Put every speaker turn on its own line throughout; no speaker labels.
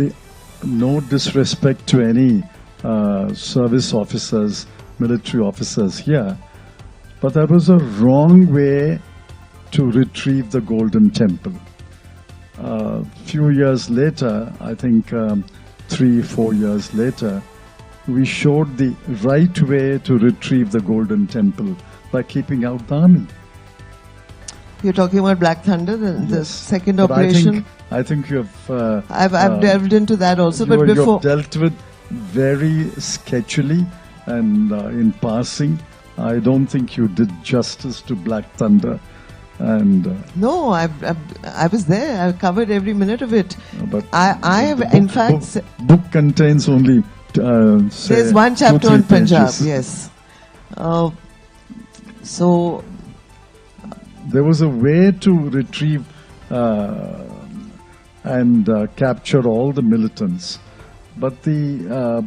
the no disrespect to any uh, service officers, military officers here, but that was a wrong way to retrieve the Golden Temple. A few years later, I think um, three, four years later, we showed the right way to retrieve the Golden Temple by keeping out the army.
You're talking about Black Thunder, the, the second
But
operation.
I think, I think you have. Uh,
I've, I've
uh,
delved into that also, but before.
have dealt with very sketchily and uh, in passing. I don't think you did justice to Black Thunder. And uh,
No, I've, I've, I was there. I covered every minute of it.
but
I, I have,
the
in fact,
book, book contains only. Uh,
there's one chapter on Punjab.
pages.
Yes. Uh, so
There was a way to retrieve uh, and uh, capture all the militants, but the uh,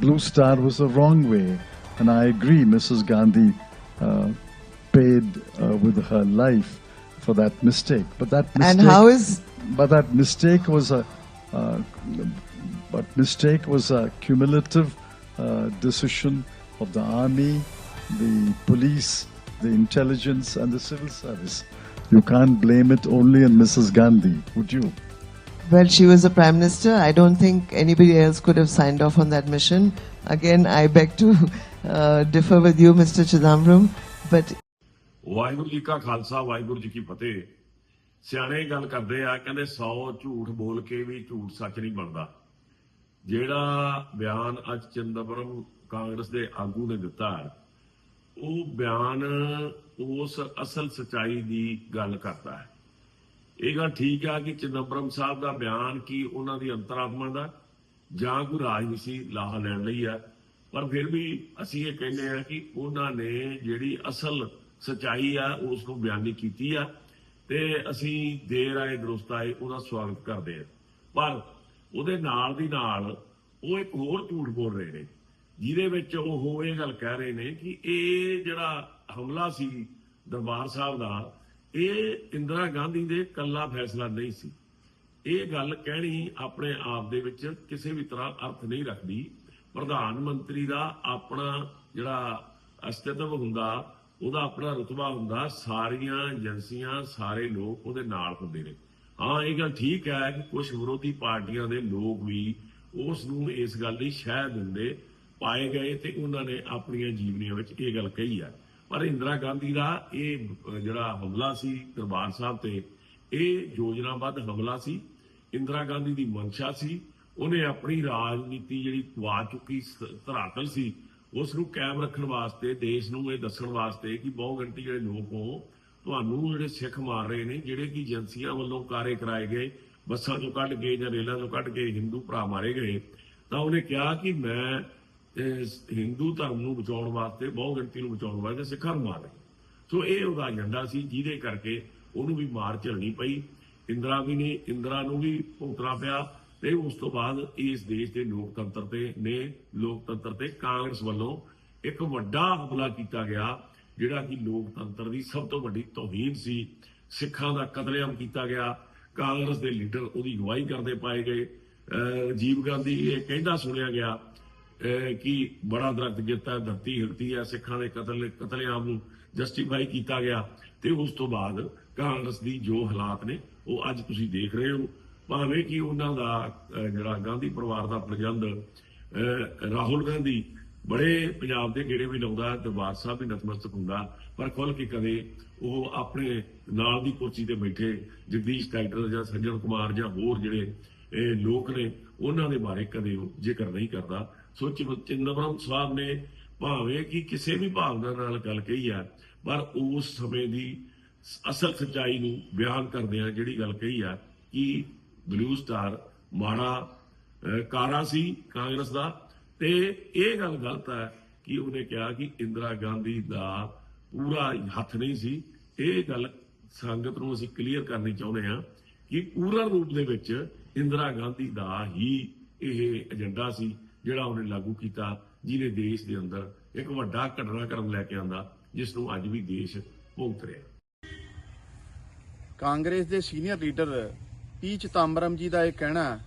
Blue Star was the wrong way. And I agree, Mrs. Gandhi uh, paid uh, with her life for that mistake. But that mistake,
and how is
but that mistake was a, uh, but mistake was a cumulative uh, decision of the army, the police, the intelligence, and the civil service. You can't blame it only on Mrs. Gandhi, would you?
Well, she was the prime minister. I don't think anybody else could have signed off on that mission. Again, I beg to uh, differ with you, Mr. Chidambaram. But
Waheguru ji ਕਾ ਖਾਲਸਾ ਵਾਹਿਗੁਰੂ ਜੀ ਕੀ ਫਤਿਹ ਸਿਆਣੇ ਗੱਲ ਕਰਦੇ ਆ ਕਹਿੰਦੇ 100 ਝੂਠ ਬੋਲ ਕੇ ਵੀ ਝੂਠ ਸੱਚ ਨਹੀਂ ਬਣਦਾ ਜਿਹੜਾ ਬਿਆਨ ਅੱਜ ਚੰਦਬਰਮ ਕਾਂਗਰਸ ਦੇ ਆਗੂ ਨੇ ਦਿੱਤਾ ਹੈ, ਉਹ ਬਿਆਨ, ਉਸ ਅਸਲ ਸਚਾਈ ਦੀ ਗੱਲ ਕਰਦਾ ਹੈ। ਇਹ ਗੱਲ ਠੀਕ ਆ ਕਿ ਚਿਦੰਬਰਮ ਸਾਹਿਬ ਦਾ ਬਿਆਨ ਕੀ ਉਹਨਾਂ ਦੀ ਅੰਤਰਾਤਮਾ ਦਾ? ਜਾਂ ਕੋਈ ਰਾਜਨੀਤੀ ਲਾਹਾ ਲੈਣ ਲਈ ਆ? ਪਰ ਫਿਰ ਵੀ ਅਸੀਂ ਇਹ ਕਹਿੰਦੇ ਆ ਕਿ ਉਹਨਾਂ ਨੇ ਜਿਹੜੀ ਅਸਲ ਸਚਾਈ ਆ, ਉਸ ਨੂੰ ਬਿਆਨੀ ਕੀਤੀ ਆ। ਤੇ ਅਸੀਂ ਦੇਰ ਆਏ ਦਰੁਸਤ ਆਏ, ਉਹਦਾ ਸਵਾਗਤ ਕਰਦੇ ਆ ਪਰ ਉਹਦੇ ਨਾਲ ਦੀ ਨਾਲ ਉਹ ਇੱਕ ਹੋਰ ਝੂਠ ਬੋਲ ਰਹੇ ਨੇ। ਜਿਹਦੇ ਵਿੱਚ ਉਹ ਇਹ ਗੱਲ ਕਹਿ ਰਹੇ ਨੇ ਕਿ ਇਹ ਜਿਹੜਾ ਹਮਲਾ ਸੀ ਦਰਬਾਰ ਸਾਹਿਬ ਦਾ, ਇਹ ਇੰਦਰਾ ਗਾਂਧੀ ਦੇ ਕੱਲਾ ਫੈਸਲਾ ਨਹੀਂ ਸੀ। ਇਹ ਗੱਲ ਕਹਿਣੀ ਆਪਣੇ ਆਪ ਦੇ ਵਿੱਚ ਕਿਸੇ ਵੀ ਤਰ੍ਹਾਂ ਅਰਥ ਨਹੀਂ ਰੱਖਦੀ। ਪ੍ਰਧਾਨ ਮੰਤਰੀ ਦਾ ਆਪਣਾ ਜਿਹੜਾ ਅਸਤਿਤਵ ਹੁੰਦਾ, ਉਹਦਾ ਆਪਣਾ ਰੁਤਬਾ ਹੁੰਦਾ, ਸਾਰੀਆਂ ਏਜੰਸੀਆਂ, ਸਾਰੇ ਲੋਕ ਉਹਦੇ ਨਾਲ ਹੁੰਦੇ ਨੇ। ਹਾਂ, ਇਹ ਗੱਲ ਠੀਕ ਹੈ ਕਿ ਕੁਝ ਵਿਰੋਧੀ ਪਾਰਟੀਆਂ ਦੇ ਲੋਕ ਵੀ ਉਸ ਨੂੰ ਇਸ ਗੱਲ ਦੀ ਸ਼ਹਿ ਦਿੰਦੇ ਪਾਏ ਗਏ ਤੇ ਉਹਨਾਂ ਨੇ ਆਪਣੀਆਂ ਜੀਵਨੀਆਂ ਵਿੱਚ ਇਹ ਗੱਲ ਕਹੀ ਹੈ ਪਰ ਇੰਦਰਾ ਗਾਂਧੀ ਦਾ ਇਹ ਜਿਹੜਾ ਹਮਲਾ ਸੀ ਦਰਬਾਰ ਸਾਹਿਬ ਤੇ, ਇਹ ਯੋਜਨਾਬੱਧ ਹਮਲਾ ਸੀ। ਇੰਦਰਾ ਗਾਂਧੀ ਦੀ ਮਨਸ਼ਾ ਸੀ। ਉਹਨੇ ਆਪਣੀ ਰਾਜਨੀਤੀ ਜਿਹੜੀ ਪਵਾ ਚੁੱਕੀ ਧਰਾਤਲ ਸੀ, ਉਸ ਨੂੰ ਕਾਇਮ ਰੱਖਣ ਵਾਸਤੇ, ਦੇਸ਼ ਨੂੰ ਇਹ ਦੱਸਣ ਵਾਸਤੇ ਕਿ ਬਹੁ ਗਿਣਤੀ ਜਿਹੜੇ ਲੋਕ ਹੋ, ਤੁਹਾਨੂੰ ਜਿਹੜੇ ਸਿੱਖ ਮਾਰ ਰਹੇ ਨੇ, ਜਿਹੜੇ ਕਿ ਏਜੰਸੀਆਂ ਵੱਲੋਂ ਕਾਰੇ ਕਰਾਏ ਗਏ, ਬੱਸਾਂ ਚੋਂ ਕੱਢ ਕੇ ਜਾਂ ਰੇਲਾਂ ਚੋਂ ਕੱਢ ਕੇ ਹਿੰਦੂ ਭਰਾ ਮਾਰੇ ਗਏ, ਤਾਂ ਉਹਨੇ ਕਿਹਾ ਕਿ ਮੈਂ ਹਿੰਦੂ ਧਰਮ ਨੂੰ ਬਚਾਉਣ ਵਾਸਤੇ ਬਹੁ ਗਿਣਤੀ ਨੂੰ ਬਚਾਉਣ ਵਾਸਤੇ ਸਿੱਖਾਂ ਨੂੰ ਮਾਰ ਰਿਹਾ। ਸੋ ਇਹ ਉਹਦਾ ਏਜੰਡਾ ਸੀ, ਜਿਹਦੇ ਕਰਕੇ ਉਹਨੂੰ ਵੀ ਮਾਰ ਝੱਲਣੀ ਪਈ। ਇੰਦਰਾ ਵੀ ਨੇ ਇੰਦਰਾ ਨੂੰ ਵੀ ਭੁਗਤਣਾ ਪਿਆ ਤੇ ਉਸ ਤੋਂ ਬਾਅਦ ਇਸ ਦੇਸ਼ ਦੇ ਲੋਕਤੰਤਰ ਤੇ ਨੇ, ਲੋਕਤੰਤਰ ਤੇ ਕਾਂਗਰਸ ਵੱਲੋਂ ਇੱਕ ਵੱਡਾ ਹਮਲਾ ਕੀਤਾ ਗਿਆ, ਜਿਹੜਾ ਕਿ ਲੋਕਤੰਤਰ ਦੀ ਸਭ ਤੋਂ ਵੱਡੀ ਤੋਹੀਨ ਸੀ। ਸਿੱਖਾਂ ਦਾ ਕਤਲੇਆਮ ਕੀਤਾ ਗਿਆ। ਕਾਂਗਰਸ ਦੇ ਲੀਡਰ ਉਹਦੀ ਅਗਵਾਈ ਕਰਦੇ ਪਾਏ ਗਏ। ਅਹ ਰਾਜੀਵ ਗਾਂਧੀ ਇਹ ਕਹਿੰਦਾ ਸੁਣਿਆ ਗਿਆ ਕਿ ਬੜਾ ਦਰਖਤ ਗਿਰਤਾ ਧਰਤੀ ਹਿਲਦੀ ਹੈ, ਸਿੱਖਾਂ ਦੇ ਕਤਲ ਕਤਲੇਆਮ ਨੂੰ ਜਸਟੀਫਾਈ ਕੀਤਾ ਗਿਆ। ਤੇ ਉਸ ਤੋਂ ਬਾਅਦ ਕਾਂਗਰਸ ਦੀ ਜੋ ਹਾਲਾਤ ਨੇ, ਉਹ ਅੱਜ ਤੁਸੀਂ ਦੇਖ ਰਹੇ ਹੋ। ਭਾਵੇਂ ਕਿ ਉਹਨਾਂ ਦਾ ਜਿਹੜਾ ਗਾਂਧੀ ਪਰਿਵਾਰ ਦਾ ਪ੍ਰਜੰਦ ਰਾਹੁਲ ਗਾਂਧੀ ਬੜੇ ਪੰਜਾਬ ਦੇ ਗੇੜੇ ਵੀ ਲਾਉਂਦਾ, ਦਰਬਾਰ ਸਾਹਿਬ ਵੀ ਨਤਮਸਤਕ ਹੁੰਦਾ, ਪਰ ਖੁੱਲ ਕੇ ਕਦੇ ਉਹ ਆਪਣੇ ਨਾਲ ਦੀ ਕੁਰਸੀ ਤੇ ਬੈਠੇ, ਜਗਦੀਸ਼ ਟਾਈਟਲ ਜਾਂ ਸੰਜਨ ਕੁਮਾਰ ਜਾਂ ਹੋਰ ਜਿਹੜੇ ਲੋਕ ਨੇ, ਉਹਨਾਂ ਦੇ ਬਾਰੇ ਕਦੇ ਉਹ ਜ਼ਿਕਰ ਨਹੀਂ ਕਰਦਾ। ਸੋ ਚਿ- ਸਾਹਿਬ ਨੇ, ਭਾਵੇਂ ਕਿ ਕਿਸੇ ਵੀ ਭਾਵਨਾ ਨਾਲ ਗੱਲ ਕਹੀ ਹੈ ਪਰ ਉਸ ਸਮੇਂ ਦੀ ਅਸਲ ਸੱਚਾਈ ਨੂੰ ਬਿਆਨ ਕਰਦਿਆਂ ਜਿਹੜੀ ਗੱਲ ਕਹੀ ਹੈ ਕਿ ਬਲੂ ਸਟਾਰ ਮਾੜਾ ਕਾਰਾ ਸੀ ਕਾਂਗਰਸ ਦਾ, ਤੇ ਇਹ ਗੱਲ ਗਲਤ ਹੈ ਕਿ ਉਹਨੇ ਕਿਹਾ ਕਿ ਇੰਦਰਾ ਗਾਂਧੀ ਦਾ ਪੂਰਾ ਹੱਥ ਨਹੀਂ ਸੀ। ਇਹ ਗੱਲ ਸੰਗਤ ਨੂੰ ਅਸੀਂ ਕਲੀਅਰ ਕਰਨੀ ਚਾਹੁੰਦੇ ਹਾਂ ਕਿ ਪੂਰਨ ਰੂਪ ਦੇ ਵਿੱਚ ਇੰਦਰਾ ਗਾਂਧੀ ਦਾ ਹੀ ਇਹ ਏਜੰਡਾ ਸੀ। ਜਿਹੜਾ ਉਹਨੇ ਲਾਗੂ ਕੀਤਾ ਜਿਹਨੇ ਦੇਸ਼ ਦੇ ਅੰਦਰ ਇੱਕ ਵੱਡਾ ਘਟਨਾਕ੍ਰਮ ਲੈ ਕੇ ਆਂਦਾ, ਜਿਸ ਨੂੰ ਅੱਜ ਵੀ ਦੇਸ਼ ਭੁਗਤ ਰਿਹਾ।
ਕਾਂਗਰਸ ਦੇ ਸੀਨੀਅਰ ਲੀਡਰ ਪੀ ਚਿਦੰਬਰਮ ਜੀ ਦਾ ਇਹ ਕਹਿਣਾ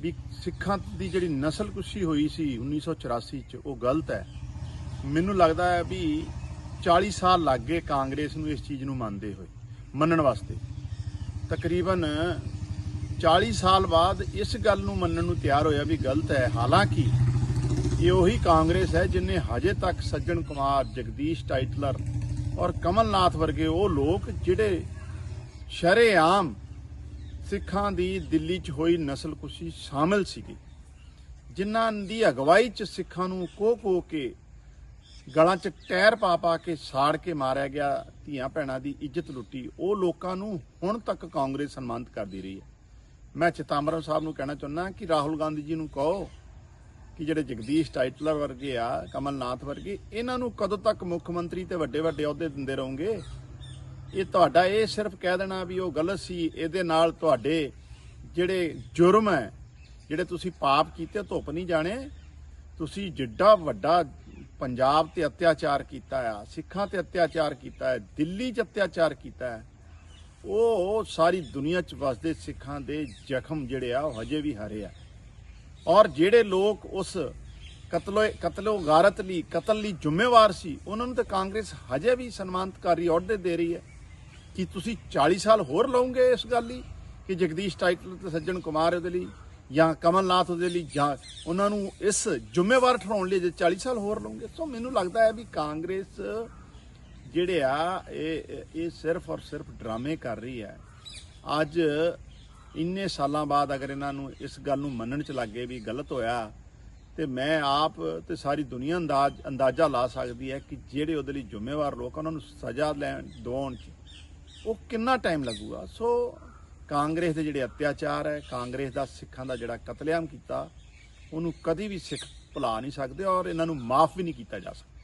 ਵੀ ਸਿੱਖਾਂ ਦੀ ਜਿਹੜੀ ਨਸਲਕੁਸ਼ੀ ਹੋਈ ਸੀ 1984 ਚ, ਉਹ ਗਲਤ ਹੈ। ਮੈਨੂੰ ਲੱਗਦਾ ਹੈ ਵੀ 40 ਸਾਲ ਲੱਗ ਗਏ ਕਾਂਗਰਸ ਨੂੰ ਇਸ ਚੀਜ਼ ਨੂੰ ਮੰਨਦੇ ਹੋਏ, ਮੰਨਣ ਵਾਸਤੇ। ਤਕਰੀਬਨ 40 ਸਾਲ ਬਾਅਦ ਇਸ ਗੱਲ ਨੂੰ ਮੰਨਣ ਨੂੰ ਤਿਆਰ ਹੋਇਆ ਵੀ ਗਲਤ ਹੈ। ਹਾਲਾਂਕਿ ਇਹ ਉਹੀ ਕਾਂਗਰਸ ਹੈ ਜਿਨੇ ਹਜੇ ਤੱਕ ਸੱਜਣ ਕੁਮਾਰ, ਜਗਦੀਸ਼ ਟਾਈਟਲਰ ਔਰ ਕਮਲਨਾਥ ਵਰਗੇ ਉਹ ਲੋਕ ਜਿਹੜੇ ਸ਼ਰੇਆਮ ਸਿੱਖਾਂ ਦੀ ਦਿੱਲੀ 'ਚ ਹੋਈ ਨਸਲਕੁਸ਼ੀ ਸ਼ਾਮਿਲ ਸੀਗੀ, ਜਿਨ੍ਹਾਂ ਦੀ ਅਗਵਾਈ 'ਚ ਸਿੱਖਾਂ ਨੂੰ ਕੋ ਕੋ ਕੇ ਗਲਾਂ 'ਚ ਟਾਇਰ ਪਾ ਪਾ ਕੇ ਸਾੜ ਕੇ ਮਾਰਿਆ ਗਿਆ, ਧੀਆਂ ਭੈਣਾਂ ਦੀ ਇੱਜ਼ਤ ਲੁੱਟੀ, ਉਹ ਲੋਕਾਂ ਨੂੰ ਹੁਣ ਤੱਕ ਕਾਂਗਰਸ ਸਨਮਾਨਿਤ ਕਰਦੀ ਰਹੀ ਹੈ। ਮੈਂ ਚਿਤੰਬਰਮ ਸਾਹਿਬ ਨੂੰ ਕਹਿਣਾ ਚਾਹੁੰਦਾ ਕਿ ਰਾਹੁਲ ਗਾਂਧੀ ਜੀ ਨੂੰ ਕਹੋ ਕਿ ਜਿਹੜੇ ਜਗਦੀਸ਼ ਟਾਈਟਲਰ ਵਰਗੇ ਆ, ਕਮਲਨਾਥ ਵਰਗੇ, ਇਹਨਾਂ ਨੂੰ ਕਦੋਂ ਤੱਕ ਮੁੱਖ ਮੰਤਰੀ ਤੇ ਵੱਡੇ ਵੱਡੇ ਅਹੁਦੇ ਦਿੰਦੇ ਰਹੋਗੇ? ਇਹ ਤੁਹਾਡਾ, ਇਹ ਸਿਰਫ ਕਹਿ ਦੇਣਾ ਵੀ ਉਹ ਗਲਤ ਸੀ, ਇਹਦੇ ਨਾਲ ਤੁਹਾਡੇ ਜਿਹੜੇ ਜੁਰਮ ਹੈ, ਜਿਹੜੇ ਤੁਸੀਂ ਪਾਪ ਕੀਤੇ, ਧੁੱਪ ਨਹੀਂ ਜਾਣੇ, ਤੁਸੀਂ ਜਿੱਡਾ ਵੱਡਾ ਪੰਜਾਬ ਤੇ ਅਤਿਆਚਾਰ ਕੀਤਾ ਆ, ਸਿੱਖਾਂ ਤੇ ਅਤਿਆਚਾਰ ਕੀਤਾ ਹੈ, ਦਿੱਲੀ 'ਚ ਅਤਿਆਚਾਰ ਕੀਤਾ ਹੈ ਉਹ ਸਾਰੀ ਦੁਨੀਆ 'ਚ ਵਸਦੇ ਸਿੱਖਾਂ ਦੇ ਜ਼ਖਮ ਜਿਹੜੇ ਆ, ਉਹ ਹਜੇ ਵੀ ਹਰੇ ਆ। ਔਰ ਜਿਹੜੇ ਲੋਕ ਉਸ ਕਤਲੋ ਕਤਲੋ ਗਾਰਤ ਲਈ, ਕਤਲ ਲਈ ਜ਼ਿੰਮੇਵਾਰ ਸੀ, ਉਹਨਾਂ ਨੂੰ ਤਾਂ ਕਾਂਗਰਸ ਹਜੇ ਵੀ ਸਨਮਾਨਿਤਕਾਰੀ ਅਹੁਦੇ ਦੇ ਰਹੀ ਹੈ। ਕਿ ਤੁਸੀਂ 40 ਸਾਲ ਹੋਰ ਲਓਗੇ ਇਸ ਗੱਲ ਲਈ ਕਿ ਜਗਦੀਸ਼ ਟਾਈਟਲ ਤੇ ਸੱਜਣ ਕੁਮਾਰ ਉਹਦੇ ਲਈ ਜਾਂ ਕਮਲਨਾਥ ਉਹਦੇ ਲਈ ਜਾਂ ਉਹਨਾਂ ਨੂੰ ਇਸ ਜ਼ਿੰਮੇਵਾਰ ਠਹਿਰਾਉਣ ਲਈ ਜੇ 40 ਸਾਲ ਹੋਰ ਲਓਗੇ? ਸੋ ਮੈਨੂੰ ਲੱਗਦਾ ਹੈ ਵੀ ਕਾਂਗਰਸ ਜਿਹੜੇ ਆ ਇਹ ਇਹ ਸਿਰਫ ਔਰ ਸਿਰਫ ਡਰਾਮੇ ਕਰ ਰਹੀ ਹੈ। ਅੱਜ ਇੰਨੇ ਸਾਲਾਂ ਬਾਅਦ ਅਗਰ ਇਹਨਾਂ ਨੂੰ ਇਸ ਗੱਲ ਨੂੰ ਮੰਨਣ ਚ ਲੱਗੇ ਵੀ ਗਲਤ ਹੋਇਆ ਤੇ ਮੈਂ ਆਪ ਤੇ ਸਾਰੀ ਦੁਨੀਆ ਅੰਦਾਜ਼ ਅੰਦਾਜ਼ਾ ਲਾ ਸਕਦੀ ਹੈ ਕਿ ਜਿਹੜੇ ਉਹਦੇ ਲਈ ਜ਼ਿੰਮੇਵਾਰ ਲੋਕ ਆ, ਉਹਨਾਂ ਨੂੰ ਸਜ਼ਾ ਲੈਣ ਦਿਵਾਉਣ ਚ ਉਹ ਕਿੰਨਾ ਟਾਈਮ ਲੱਗੂਗਾ? ਸੋ ਕਾਂਗਰਸ ਦੇ ਜਿਹੜੇ ਅਤਿਆਚਾਰ ਹੈ ਕਾਂਗਰਸ ਦਾ ਸਿੱਖਾਂ ਦਾ ਜਿਹੜਾ ਕਤਲੇਆਮ ਕੀਤਾ ਉਹਨੂੰ ਕਦੀ ਵੀ ਸਿੱਖ ਭੁਲਾ ਨਹੀਂ ਸਕਦੇ ਔਰ ਇਹਨਾਂ ਨੂੰ ਮਾਫ ਵੀ ਨਹੀਂ ਕੀਤਾ ਜਾ ਸਕਦਾ।